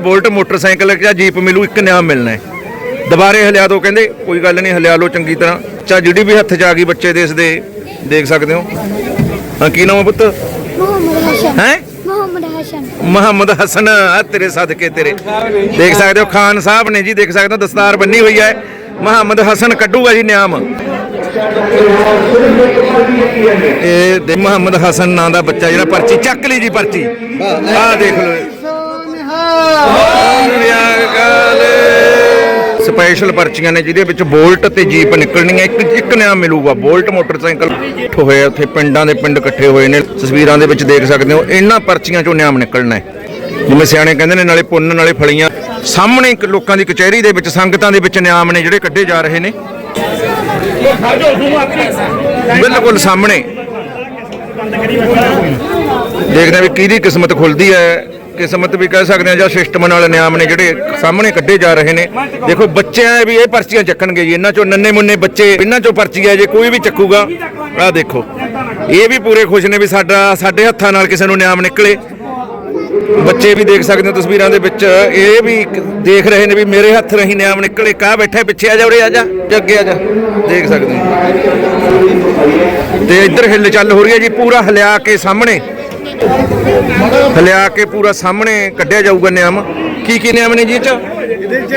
Bolt motorcycle ਜਾਂ jeep ਮਿਲੂ ਇੱਕ ਨਿਆਮ ਮਿਲਣਾ ਹੈ। ਦੁਬਾਰੇ ਹਲਿਆ ਦੋ ਕਹਿੰਦੇ ਕੋਈ ਗੱਲ ਨਹੀਂ ਹਲਿਆ ਲਓ ਚੰਗੀ ਤਰ੍ਹਾਂ। ਚਾ ਜਿਹੜੀ ਵੀ ਹੱਥ 'ਚ ਆ ਗਈ ਬੱਚੇ ਦੇ ਇਸ ਦੇ ਦੇਖ ਸਕਦੇ ਹੋ। ਹਾਂ ਕੀ ਨਾਮ ਹੈ ਪੁੱਤ? ਮੁਹੰਮਦ ਹਸਨ। ਹੈ? ਮੁਹੰਮਦ ਹਸਨ। ਮੁਹੰਮਦ ਹਸਨ ਆ ਤੇਰੇ ਸਦਕੇ ਤੇਰੇ। ਦੇਖ ਸਕਦੇ ਹੋ ਖਾਨ ਸਾਹਿਬ ਨੇ ਜੀ ਦੇਖ ਸਕਦੇ ਹੋ ਦਸਤਾਰ ਬੰਨੀ ਹੋਈ ਹੈ। ਮੁਹੰਮਦ ਹਸਨ ਕੱਢੂਗਾ ਜੀ ਨਿਆਮ ਇਹ ਦੇ ਮੁਹੰਮਦ ਹਸਨ ਨਾਂ ਦਾ ਬੱਚਾ ਜਿਹੜਾ ਪਰਚੀ ਚੱਕ ਲਈ ਜੀ ਪਰਚੀ। ਆਹ ਦੇਖ ਲਓ। ਸਪੈਸ਼ਲ ਪਰਚੀਆਂ ਨੇ ਜਿਹਦੇ ਵਿੱਚ ਬੋਲਟ ਤੇ ਜੀਪ ਨਿਕਲਣੀਆਂ ਇੱਕ ਇੱਕ ਨਿਆਮ ਮਿਲੂਗਾ। ਬੋਲਟ, ਮੋਟਰਸਾਈਕਲ ਇਕੱਠੇ ਹੋਏ ਉੱਥੇ ਪਿੰਡਾਂ ਦੇ ਪਿੰਡ ਇਕੱਠੇ ਹੋਏ ਨੇ। ਤਸਵੀਰਾਂ ਦੇ ਵਿੱਚ ਦੇਖ ਸਕਦੇ ਹੋ, ਇਹਨਾਂ ਪਰਚੀਆਂ ਚੋਂ ਨਿਆਮ ਨਿਕਲਣਾ ਹੈ। ਜਿਵੇਂ ਸਿਆਣੇ ਕਹਿੰਦੇ ਨੇ, ਨਾਲੇ ਪੁੰਨ, ਨਾਲੇ ਫਲੀਆਂ। ਸਾਹਮਣੇ ਲੋਕਾਂ ਦੀ ਕਚਹਿਰੀ ਦੇ ਵਿੱਚ, ਸੰਗਤਾਂ ਦੇ ਵਿੱਚ ਨਿਆਮ ਨੇ ਜਿਹੜੇ ਕੱਢੇ ਜਾ ਰਹੇ ਨੇ। ਬਿਲਕੁਲ ਸਾਹਮਣੇ। ਦੇਖਦੇ ਹਾਂ ਵੀ ਕਿਹਦੀ ਕਿਸਮਤ ਖੁੱਲਦੀ ਹੈ। ਕਿਸਮਤ ਵੀ ਕਹਿ ਸਕਦੇ ਹਾਂ ਜਾਂ ਸਿਸਟਮ ਨਾਲ ਨਿਆਮ ਨੇ ਜਿਹੜੇ ਸਾਹਮਣੇ ਕੱਢੇ ਜਾ ਰਹੇ ਨੇ। ਦੇਖੋ, ਬੱਚਿਆਂ ਵੀ ਇਹ ਪਰਚੀਆਂ ਚੱਕਣਗੇ ਜੀ। ਇਹਨਾਂ ਚੋਂ ਨੰਨੇ ਮੁੰਨੇ ਬੱਚੇ, ਇਹਨਾਂ ਚੋਂ ਪਰਚੀ ਹੈ ਜੇ ਕੋਈ ਵੀ ਚੱਕੂਗਾ, ਆਹ ਦੇਖੋ। ਇਹ ਵੀ ਪੂਰੇ ਖੁਸ਼ ਨੇ ਵੀ ਸਾਡਾ, ਸਾਡੇ ਹੱਥਾਂ ਨਾਲ ਕਿਸੇ ਨੂੰ ਨਿਆਮ ਨਿਕਲੇ। ਬੱਚੇ ਵੀ ਦੇਖ ਸਕਦੇ ਹੋ ਤਸਵੀਰਾਂ ਦੇ ਵਿੱਚ। ਇਹ ਵੀ ਦੇਖ ਰਹੇ ਨੇ ਵੀ ਮੇਰੇ ਹੱਥ ਰਹੀ ਨਿਆਮ ਨਿਕਲੇ। ਕਾ ਬੈਠਾ ਪਿੱਛੇ ਆ ਜਾ, ਉਰੇ ਆ ਜਾ, ਤੇ ਅੱਗੇ ਆ ਜਾ। ਦੇਖ ਸਕਦੇ ਹੋ। ਤੇ ਇੱਧਰ ਹਿੱਲ ਚੱਲ ਹੋ ਰਹੀ ਹੈ ਜੀ, ਪੂਰਾ ਹਲਿਆ ਕੇ ਸਾਹਮਣੇ। ਹਲਿਆ ਕੇ ਪੂਰਾ ਸਾਹਮਣੇ ਕੱਢਿਆ ਜਾਊਗਾ ਨਿਯਮ। ਕੀ ਕੀ ਨਿਯਮ ਨੇ ਜੀ ਇਹ ਚ? ਇਹਦੇ ਚ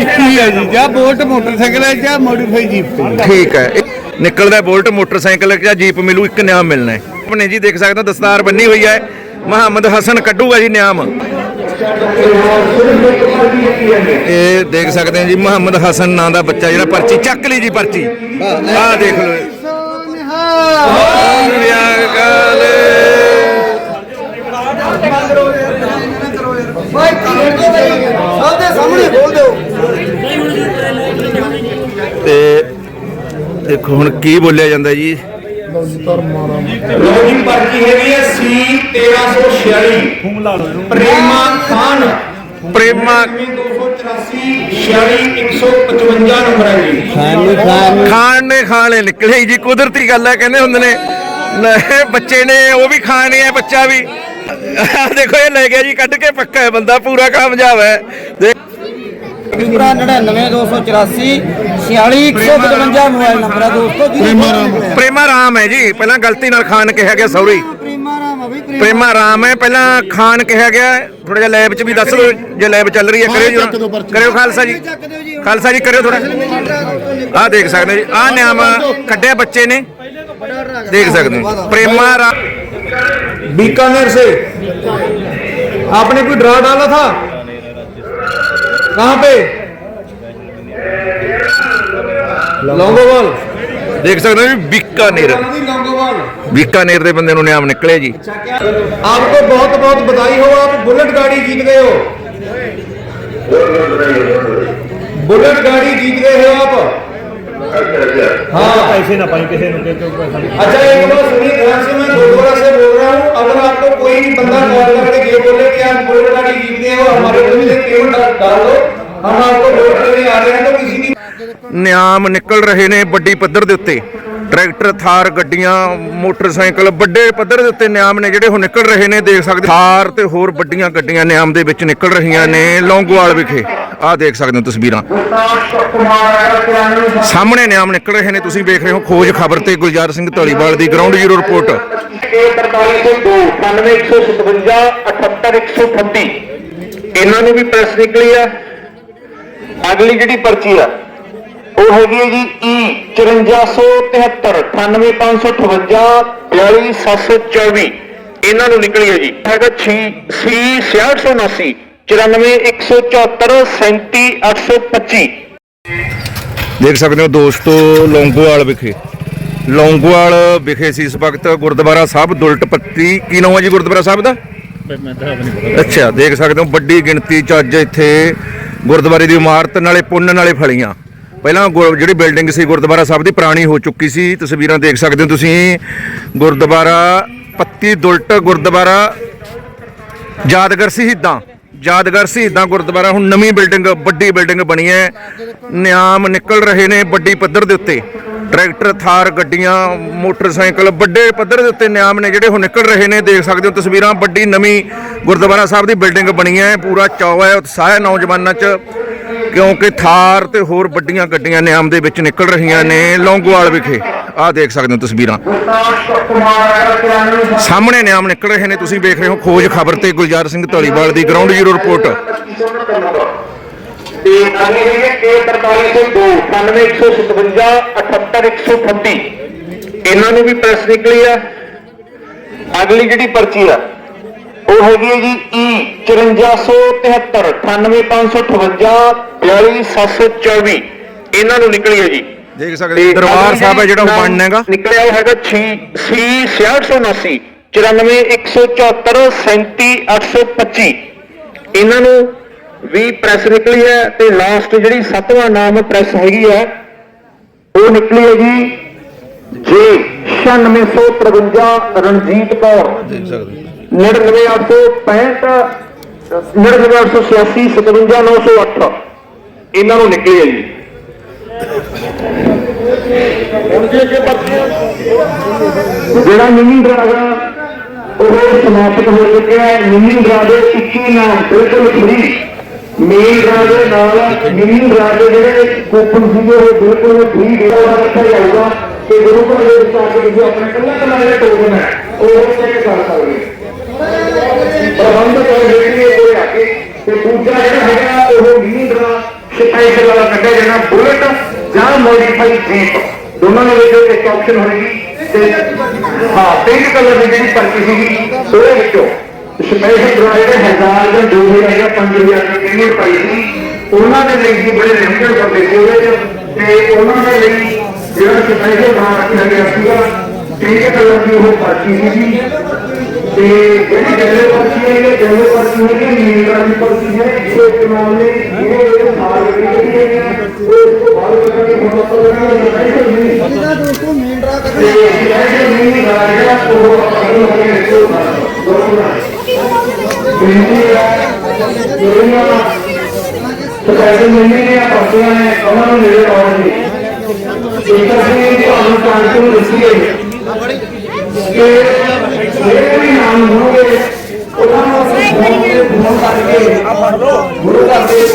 ਇੱਕ ਹੀ ਹੈ ਜੀ ਜਾਂ ਬੋਲਟ ਮੋਟਰਸਾਈਕਲ ਹੈ ਜਾਂ ਮੋਡੀਫਾਈ ਜੀਪ ਠੀਕ ਹੈ ਇਹ ਨਿਕਲਦਾ ਬੋਲਟ ਮੋਟਰਸਾਈਕਲ ਜਾਂ ਜੀਪ ਮਿਲੂ ਇੱਕ ਨਿਯਮ ਮਿਲਣਾ ਹੈ। ਆਪਣੇ ਜੀ ਦੇਖ ਸਕਦੇ ਦਸਤਾਰ ਬੰਨੀ ਹੋਈ ਹੈ। ਮੁਹੰਮਦ ਹਸਨ ਕੱਢੂਗਾ ਜੀ ਨਿਯਮ। ਇਹ ਦੇਖ ਸਕਦੇ ਹੋ ਜੀ ਮੁਹੰਮਦ ਹਸਨ ਨਾਂ ਦਾ ਬੱਚਾ ਜਿਹੜਾ ਪਰਚੀ ਚੱਕ ਲਈ ਜੀ ਪਰਚੀ। ਆਹ ਦੇਖ ਲਓ। ਉਹਦੇ ਸਾਹਮਣੇ ਬੋਲ ਦਿਓ। ਤੇ ਦੇਖੋ ਹੁਣ ਕੀ ਬੋਲਿਆ ਜਾਂਦਾ ਜੀ? ਲੋਹੀ ਪਰਚੀ ਹੈਗੀ ਹੈ ਸੀ 1346 ਪ੍ਰੇਮਾ ਖਾਨ। ਪ੍ਰੇਮਾ 284 46 155 ਨੰਬਰ ਹੈ ਜੀ। ਖਾਣ ਨੇ ਖਾਣੇ ਨਿਕਲੇ ਜੀ ਕੁਦਰਤੀ ਗੱਲ ਹੈ ਕਹਿੰਦੇ ਹੁੰਦੇ ਨੇ ਬੱਚੇ ਨੇ ਉਹ ਵੀ ਖਾਣੇ ਆ ਬੱਚਾ ਵੀ। ਦੇਖੋ ਇਹ ਲੈ ਗਿਆ ਜੀ ਕੱਢ ਕੇ ਪੱਕਾ ਹੈ ਬੰਦਾ ਪੂਰਾ ਕਾਮਯਾਬ ਹੈ। ਦੇਖ ਪੂਰਾ 99284 46155 ਮੋਬਾਈਲ ਨੰਬਰ ਹੈ ਦੋਸਤੋ ਜੀ ਪ੍ਰੇਮਾ ਰਾਮ ਹੈ ਜੀ ਪਹਿਲਾਂ ਗਲਤੀ ਨਾਲ ਖਾਨ ਕਿਹਾ ਗਿਆ ਸੌਰੀ ਪ੍ਰੇਮਾ ਰਾਮ ਆ ਬਈ ਪ੍ਰੇਮਾ ਰਾਮ ਹੈ ਪਹਿਲਾਂ ਖਾਨ ਕਿਹਾ ਗਿਆ ਥੋੜਾ ਜਿਹਾ ਲੈਬ 'ਚ ਵੀ ਦੱਸ ਦਿਓ ਜੇ ਲੈਬ ਚੱਲ ਰਹੀ ਹੈ ਕਰਿਓ ਜੀ ਕਰਿਓ ਖਾਲਸਾ ਜੀ ਖਾਲਸਾ ਜੀ ਕਰਿਓ ਥੋੜਾ ਆਹ ਦੇਖ ਸਕਦੇ ਹੋ ਜੀ ਆਹ ਨਿਆਮ ਕੱਢਿਆ ਬੱਚੇ ਨੇ ਦੇਖ ਸਕਦੇ ਹੋ ਪ੍ਰੇਮਾ ਰਾਮ बीकानेर से आपने कोई ड्रा डाला था कहाँ पे लॉन्गोवाल ਦੇਖ ਸਕਦੇ ਹੋ ਜੀ ਬੀਕਾਨੇਰ लॉन्गोवाल ਬੀਕਾਨੇਰ ਦੇ ਬੰਦੇ ਨੂੰ ਨਿਆਮ ਨਿਕਲੇ ਜੀ आपको बहुत बहुत बधाई हो आप बुलेट गाड़ी जीत गए हो बुलेट गाड़ी जीत गए हो आप हाँ ਪੈਸੇ ਨਾ ਪਾਈ ਕਿਸੇ ਨੂੰ ਕਿ ਕਿਉਂ ਪੈਸਾ ਨਹੀਂ अच्छा एक बार सुनिए ध्यान से मैं गुरुद्वारा से बोल रहा हूँ अगर आपको कोई भी बंदा कॉल करके ये बोले कि आप बुलेट गाड़ी जीत गए हो हमारे को भी पेमेंट डाल डाल दो हम आपको वोट देने आ रहे हैं तो किसी की ਨਿਆਮ ਨਿਕਲ ਰਹੇ ਨੇ ਵੱਡੀ ਪੱਧਰ ਦੇ ਉੱਤੇ ਟਰੈਕਟਰ ਥਾਰ ਗੱਡੀਆਂ ਮੋਟਰਸਾਈਕਲ ਵੱਡੇ ਪੱਧਰ ਦੇ ਉੱਤੇ ਨਿਆਮ ਨੇ ਜਿਹੜੇ ਉਹ ਨਿਕਲ ਰਹੇ ਨੇ ਦੇਖ ਸਕਦੇ ਥਾਰ ਤੇ ਹੋਰ ਵੱਡੀਆਂ ਗੱਡੀਆਂ ਨਿਆਮ ਦੇ ਵਿੱਚ ਨਿਕਲ ਰਹੀਆਂ ਨੇ ਲੌਂਗੋਵਾਲ ਵਿਖੇ ਆਹ ਦੇਖ ਸਕਦੇ ਹੋ ਤਸਵੀਰਾਂ ਸਾਹਮਣੇ ਨਿਆਮ ਨਿਕਲ ਰਹੇ ਨੇ ਤੁਸੀਂ ਵੇਖ ਰਹੇ ਹੋ ਖੋਜ ਖਬਰ ਤੇ ਗੁਲਜ਼ਾਰ ਸਿੰਘ ਢਾਲੀਵਾਲ ਦੀ ਗਰਾਊਂਡ ਜ਼ੀਰੋ ਰਿਪੋਰਟ 4302 9157 78138 ਇਹਨਾਂ ਨੂੰ ਵੀ ਪ੍ਰੈਸ ਨਿਕਲੀ ਆ। ਅਗਲੀ ਜਿਹੜੀ ਪਰਚੀ ਆ, ਉਹ ਹੈਗੀ ਹੈ ਜੀ ਈ 5473 98558 42724 ਇਹਨਾਂ ਨੂੰ ਨਿਕਲੀ ਹੈ ਜੀ। ਹੈਗਾ 6 ਸੀ 6679 94174 37825 ਦੇਖ ਸਕਦੇ ਹੋ ਦੋਸਤੋ, ਲੌਂਗੋਵਾਲ ਵਿਖੇ। ਲੌਂਗੋਵਾਲ ਵਿਖੇ ਸੀ ਇਸ ਵਕਤ ਗੁਰਦੁਆਰਾ ਸਾਹਿਬ ਦੁਲਟ ਪੱਤੀ ਕੀ ਨਾਮ ਹੈ ਜੀ ਗੁਰਦੁਆਰਾ ਸਾਹਿਬ ਦਾ? ਅੱਛਾ, ਦੇਖ ਸਕਦੇ ਹੋ, ਵੱਡੀ ਗਿਣਤੀ ਚ ਅੱਜ ਇੱਥੇ ਗੁਰਦੁਆਰੇ ਦੀ ਇਮਾਰਤ, ਨਾਲੇ ਪੁੰਨ, ਨਾਲੇ ਫਲੀਆਂ। ਪਹਿਲਾਂ ਜਿਹੜੀ ਬਿਲਡਿੰਗ ਸੀ ਗੁਰਦੁਆਰਾ ਸਾਹਿਬ ਦੀ ਪੁਰਾਣੀ ਹੋ ਚੁੱਕੀ ਸੀ, ਤਸਵੀਰਾਂ ਦੇਖ ਸਕਦੇ ਹੋ ਤੁਸੀਂ। ਗੁਰਦੁਆਰਾ ਪੱਤੀ ਦੁਲਟ ਗੁਰਦੁਆਰਾ, ਯਾਦਗਾਰ ਸ਼ਹੀਦਾਂ ਯਾਦਗਾਰ ਸ਼ਹੀਦਾਂ ਗੁਰਦੁਆਰਾ, ਹੁਣ ਨਵੀਂ ਬਿਲਡਿੰਗ, ਵੱਡੀ ਬਿਲਡਿੰਗ ਬਣੀ ਹੈ। ਨਿਆਮ ਨਿਕਲ ਰਹੇ ਨੇ ਵੱਡੀ ਪੱਧਰ ਦੇ ਉੱਤੇ। ਟਰੈਕਟਰ, ਥਾਰ, ਗੱਡੀਆਂ, ਮੋਟਰਸਾਈਕਲ, ਵੱਡੇ ਪੱਧਰ ਦੇ ਉੱਤੇ ਨਿਯਮ ਨੇ ਜਿਹੜੇ ਹੁਣ ਨਿਕਲ ਰਹੇ ਨੇ। ਦੇਖ ਸਕਦੇ ਹੋ ਤਸਵੀਰਾਂ, ਵੱਡੀ ਨਵੀਂ ਗੁਰਦੁਆਰਾ ਸਾਹਿਬ ਦੀ ਬਿਲਡਿੰਗ ਬਣੀ ਹੈ। ਪੂਰਾ ਚਾਅ ਹੈ ਉਤਸ਼ਾਹ ਹੈ ਨੌਜਵਾਨਾਂ 'ਚ, ਕਿਉਂਕਿ ਥਾਰ ਤੇ ਹੋਰ ਵੱਡੀਆਂ ਗੱਡੀਆਂ ਨਿਯਮ ਦੇ ਵਿੱਚ ਨਿਕਲ ਰਹੀਆਂ ਨੇ ਲੌਂਗੋਵਾਲ ਵਿਖੇ। ਆਹ ਦੇਖ ਸਕਦੇ ਹੋ ਤਸਵੀਰਾਂ। ਸਾਹਮਣੇ ਨਿਯਮ ਨਿਕਲ ਰਹੇ ਨੇ। ਤੁਸੀਂ ਵੇਖ ਰਹੇ ਹੋ ਖੋਜ ਖਬਰ ਤੇ ਗੁਲਜ਼ਾਰ ਸਿੰਘ ਢਾਲੀਵਾਲ ਦੀ ਗਰਾਊਂਡ ਜ਼ੀਰੋ ਰਿਪੋਰਟ। ਤੇ ਅਗਲੇ ਹੈਗੇ ਕੇ 4302 9157 78138 ਇਹਨਾਂ ਨੂੰ ਵੀ ਪ੍ਰੈਸ ਨਿਕਲੀ ਆ। ਅਗਲੀ ਜਿਹੜੀ ਪਰਚੀ ਆ ਉਹ ਹੈਗੀ ਹੈ ਜੀ ਈ 5473 98558 42724 ਇਹਨਾਂ ਨੂੰ ਨਿਕਲੀ ਹੈ ਜੀ। ਦੇਖ ਸਕਦੇ ਦਰਬਾਰ ਸਾਹਿਬ ਹੈ ਜਿਹੜਾ ਬਣਨਾ ਹੈਗਾ। ਨਿਕਲਿਆ ਹੈਗਾ 6 ਸੀ 6679 94174 37825 ਇਹਨਾਂ ਨੂੰ ਵੀ ਪ੍ਰੈਸ ਨਿਕਲੀ ਹੈ ਤੇ ਲਾਸਟ ਜਿਹੜੀ ਸੱਤਵਾਂ ਨਾਮ ਪ੍ਰੈਸ ਹੈਗੀ ਹੈ ਉਹ ਨਿਕਲੀ ਹੈ ਜੀ ਜੇ 9653 ਰਣਜੀਤ ਕੌਰ। ਦੇਖ ਸਕਦੇ 99865 99886 57908 ਇਹਨਾਂ ਨੂੰ ਨਿਕਲੀ ਹੈ ਜੀ। ਜਿਹੜਾ ਮਿੰਨੀ ਡਰਾਗਾ ਉਹ ਸਮਾਪਤ ਹੋ ਚੁੱਕਿਆ ਹੈ। ਮਿੰਨੀ ਡਰਾ ਦੇ 21 ਨਾਮ ਬਿਲਕੁਲ ਫ੍ਰੀ ਮੇਨ ਡਰਾ ਨਾਲ ਮਿੰਨੀ ਡਰਾ ਜਿਹੜੇ ਕੂਪਨ ਸੀਗੇ, ਉਹ ਬਿਲਕੁਲ ਫ੍ਰੀ ਦੇਣਾ ਰੱਖਿਆ ਜਾਊਗਾ ਤੇ ਗੁਰੂ ਘਰ ਦੇ ਵਿੱਚ ਆ ਕੇ ਤੁਸੀਂ ਆਪਣੇ ਕੱਲਾ ਕੱਲਾ ਜਿਹੜਾ ਟੋਕਨ ਹੈ, ਉਹ ਚੈੱਕ ਕਰ ਸਕਦੇ ਹੋ ਪ੍ਰਬੰਧਕ ਜਿਹੜੇ ਕੋਲ ਆ ਕੇ, ਤੇ ਦੂਜਾ ਜਿਹੜਾ ਹੈਗਾ, ਉਹ ਮਿੰਨੀ ਡਰਾ ਸਪੈਸ਼ਲ ਵਾਲਾ ਕੱਢਿਆ ਜਾਣਾ ਬੁਲਟ ਜਾਂ ਮੋਡੀਫਾਈ ਜੀਪ ਦੋਨਾਂ ਦੇ ਵਿੱਚ ਇੱਕ ਆਪਸ਼ਨ ਹੋਏਗੀ, ਤੇ ਹਾਂ ਪਿੰਕ ਕਲਰ ਦੀ ਜਿਹੜੀ ਪਰਚੀ ਸੀਗੀ, ਉਹਦੇ ਵਿੱਚੋਂ ਸਪੈਸ਼ਲ ਡਰਾ ਜਿਹੜੇ ਹਜ਼ਾਰ ਜਾਂ 2000 ਜਾਂ 5000 ਦੀ ਪੇਮੈਂਟ ਪਾਈ ਸੀ ਉਹਨਾਂ ਦੇ ਲਈ ਵੀ ਬੜੇ ਲਿਮਟਡ ਕਰਦੇ ਸੀ ਉਹਦੇ 'ਚ ਤੇ ਉਹਨਾਂ ਦੇ ਲਈ ਜਿਹੜਾ ਸਪੈਸ਼ਲ ਡਰਾ ਰੱਖਿਆ ਗਿਆ ਸੀਗਾ ਪਿੰਕ ਕਲਰ ਦੀ ਉਹ ਪਰਚੀ ਸੀਗੀ ਤੇ ਜਿਹੜੀ ਜਨਰਲ ਪਰਚੀ ਹੈ ਇਹ ਜਨਰਲ ਪਰਚੀ ਹੈ ਕਿ ਨੀਲਾ ਦੀ ਪਰਚੀ ਹੈ ਇਸ ਦੇ ਨਾਲ ਨੇ ਜਿਹੜੇ ਜਿਹੜੇ ਸਾਲ ਜਿਹੜੀ ਹੈਗੀ ਹੈ ਉਹ ਇਸ ਤੋਂ ਬਾਅਦ ਕਰਕੇ ਹੁਣ ਆਪਾਂ ਉਹਨਾਂ ਨੂੰ ਸਪੈਸ਼ਲ ਨਹੀਂ ਇਹਦਾ ਦੋਸਤੋ ਮੇਨ ਡਰਾ ਕਰ ਜਿਹੜੀਆਂ ਸਪੈਸ਼ਲ ਨਹੀਂ ਨੇ ਪਰਚੀਆਂ ਨੇ ਉਹਨਾਂ ਨੂੰ ਨੇੜੇ ਆਉਣਗੇ ਇੱਕ ਅਸੀਂ ਤੁਹਾਨੂੰ ਚਾਂਸ ਨੂੰ ਦੱਸੀ ਕਿ ਜਿਹੜੇ ਵੀ ਨਾਮ ਹੋਣਗੇ ਉਹਨਾਂ ਨੂੰ ਅਸੀਂ ਫੋਨ ਕਰਕੇ ਗੁਰੂ ਘਰ ਦੇ ਵਿੱਚ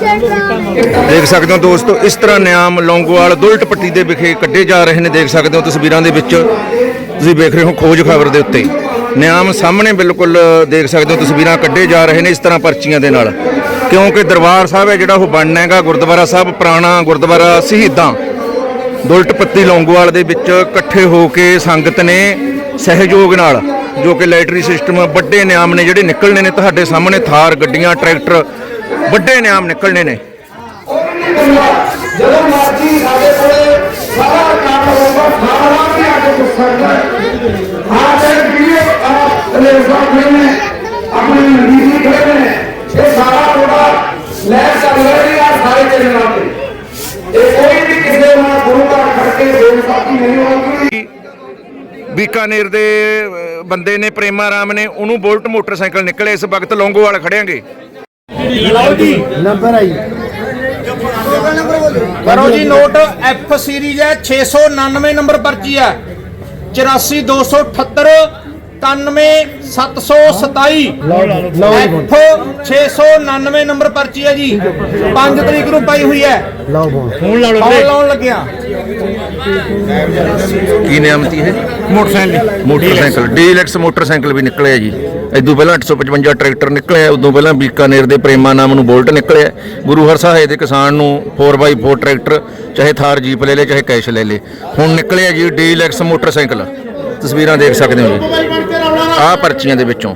ਕਹਿੰਦੇ ਆ ਦੇਖ ਸਕਦੇ ਹੋ ਦੋਸਤੋ, ਇਸ ਤਰ੍ਹਾਂ ਨਿਆਮ ਲੌਂਗੋਵਾਲ ਦੁਲਟ ਪੱਟੀ ਦੇ ਵਿਖੇ ਕੱਢੇ ਜਾ ਰਹੇ ਨੇ। ਦੇਖ ਸਕਦੇ ਹੋ ਤਸਵੀਰਾਂ ਦੇ ਵਿੱਚ ਤੁਸੀਂ ਵੇਖ ਰਹੇ ਹੋ ਖੋਜ ਖਬਰ ਦੇ ਉੱਤੇ। ਨਿਆਮ ਸਾਹਮਣੇ ਬਿਲਕੁਲ ਦੇਖ ਸਕਦੇ ਹੋ, ਤਸਵੀਰਾਂ ਕੱਢੇ ਜਾ ਰਹੇ ਨੇ ਇਸ ਤਰ੍ਹਾਂ ਪਰਚੀਆਂ ਦੇ ਨਾਲ। ਕਿਉਂਕਿ ਦਰਬਾਰ ਸਾਹਿਬ ਹੈ ਜਿਹੜਾ ਉਹ ਬਣਨਾ ਹੈਗਾ, ਗੁਰਦੁਆਰਾ ਸਾਹਿਬ, ਪੁਰਾਣਾ ਗੁਰਦੁਆਰਾ ਸ਼ਹੀਦਾਂ ਦੁਲਟ ਪੱਤੀ ਲੌਂਗੋਵਾਲ ਦੇ ਵਿੱਚ ਇਕੱਠੇ ਹੋ ਕੇ ਸੰਗਤ ਨੇ ਸਹਿਯੋਗ ਨਾਲ, ਜੋ ਕਿ ਲੈਟਰੀ ਸਿਸਟਮ ਵੱਡੇ ਨਿਆਮ ਨੇ ਜਿਹੜੇ ਨਿਕਲਣੇ ਨੇ ਤੁਹਾਡੇ ਸਾਹਮਣੇ, ਥਾਰ, ਗੱਡੀਆਂ, ਟਰੈਕਟਰ, ਵੱਡੇ ਨਿਆਮ ਨਿਕਲਣੇ ਨੇ। ਜਦੋਂ ਮਰਜ਼ੀ ਸਾਡੇ ਕੋਲੇ ਸਾਰਾ ਕੰਮ ਹੋਊਗਾ, ਸਾਰਾ ਵੀ ਆ ਕੇ ਪੁੱਛ ਸਕਦਾ ਹਾਂ ਤੇ ਵੀਡੀਓ ਅਲੇ ਸਾਥ ਨੇ ਆਪਣੀ ਨੀਤੀ ਖੜੇ ਨੇ। ਇਹ ਸਾਰਾ ਥੋੜਾ ਲੈ ਚੱਲ ਰਹੀ ਆ ਸਾਰੇ ਚੈਨਲਾਂ ਤੇ। ਇਹ ਕੋਈ ਵੀ ਕਿਸੇ ਨਾਲ ਗੁਰੂ ਘਰ ਖੜ ਕੇ ਬੇਇੱਜ਼ਤੀ ਨਹੀਂ ਹੋਊਗੀ ਬੀਕਾਨੇਰ ਦੇ ਬੰਦੇ ਨੇ ਪ੍ਰੇਮਾ ਰਾਮ ਨੇ ਉਹਨੂੰ ਬੁਲਟ ਮੋਟਰਸਾਈਕਲ ਨਿਕਲੇ ਇਸ ਵਕਤ ਲੌਂਗੋਵਾਲ ਖੜਿਆਂਗੇ। ਨੰਬਰ ਆਈ। ਕਰੋ ਜੀ ਨੋਟ ਐਫ ਸੀਰੀਜ਼ ਹੈ 699 ਨੰਬਰ ਪਰਚੀ ਹੈ। 84278 97727 ਐਫ 699 ਨੰਬਰ ਪਰਚੀ ਹੈ ਜੀ। 5 ਤਰੀਕ ਨੂੰ ਪਾਈ ਹੋਈ ਹੈ। ਲਾਓ ਬੋਲ ਫੋਨ ਲਾਉਣ ਲੱਗਿਆ। ਕੀ ਨਾਮ ਸੀ ਇਹ? Motorcycle motorcycle deluxe. ਮੋਟਰਸਾਈਕਲ ਵੀ ਨਿਕਲਿਆ ਜੀ। ਇਦੋਂ ਪਹਿਲਾਂ 855 ਟਰੈਕਟਰ ਨਿਕਲਿਆ ਉਦੋਂ ਪਹਿਲਾਂ ਬੀਕਾਨੇਰ ਦੇ ਪ੍ਰੇਮਾ ਨਾਮ ਨੂੰ ਬੋਲਟ ਨਿਕਲਿਆ। ਗੁਰੂ ਹਰਸਹਾਏ ਦੇ ਕਿਸਾਨ ਨੂੰ 4x4 ਟਰੈਕਟਰ ਚਾਹੇ ਥਾਰ ਜੀਪ ਲੈ ਲੇ ਚਾਹੇ ਕੈਸ਼ ਲੈ ਲੇ। ਹੁਣ ਨਿਕਲਿਆ ਜੀ ਡੀਲੈਕਸ ਮੋਟਰਸਾਈਕਲ। ਤਸਵੀਰਾਂ ਦੇਖ ਸਕਦੇ ਹੋ ਜੀ। ਆਹ ਪਰਚੀਆਂ ਦੇ ਵਿੱਚੋਂ।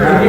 ਹਾਂਜੀ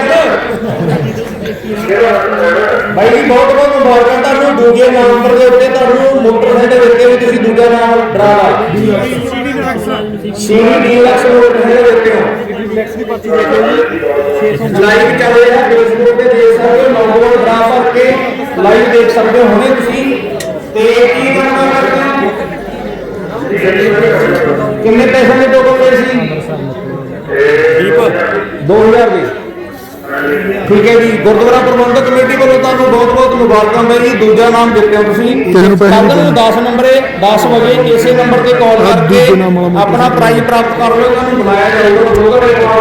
ਜੀ ਬਹੁਤ ਬਹੁਤ ਮੁਬਾਰਕਾਂ। ਤੁਹਾਨੂੰ ਦੂਜੇ ਨੰਬਰ ਦੇ ਉੱਤੇ ਤੁਹਾਨੂੰ ਮੋਟਰਸਾਈਕਲ ਦਿੱਤੇ ਵੀ ਤੁਸੀਂ ਦੂਜਾ ਨਾਮ ਡਰਾਵਾ ਸੀਡੀ ਡੀਲਕਸ ਮੋਟਰਸਾਈਕਲ ਦਿੱਤੇ ਹੋ ਲਾਈਵ ਚੱਲ ਰਿਹਾ ਫੇਸਬੁੱਕ ਤੇ ਦੇਖ ਸਕਦੇ ਹੋ ਨੌਜਵਾਨ ਡਰਾ ਭਰ ਕੇ ਲਾਈਵ ਦੇਖ ਸਕਦੇ ਹੋ ਹੁਣੇ ਤੁਸੀਂ। ਤੇ ਕੀ ਕਰਨਾ ਕਰਦੇ ਕਿੰਨੇ ਪੈਸੇ ਦੇ ਪਏ ਸੀ 2000 ਦੇ ਠੀਕ ਹੈ ਜੀ ਗੁਰਦੁਆਰਾ ਪ੍ਰਬੰਧਕ ਕਮੇਟੀ ਵੱਲੋਂ ਤੁਹਾਨੂੰ ਬਹੁਤ ਬਹੁਤ ਮੁਬਾਰਕਾਂ ਬਾਈ ਜੀ ਦੂਜਾ ਨਾਮ ਦਿੱਤੇ ਹੋ ਤੁਸੀਂ ਕੱਲ੍ਹ ਨੂੰ 10 ਨੰਬਰੇ 10 ਵਜੇ ਇਸੇ ਨੰਬਰ ਤੇ ਕਾਲ ਕਰਕੇ ਆਪਣਾ ਪ੍ਰਾਈਜ਼ ਪ੍ਰਾਪਤ ਕਰ ਲਿਓ ਤੁਹਾਨੂੰ ਬੁਲਾਇਆ ਜਾਊਗਾ।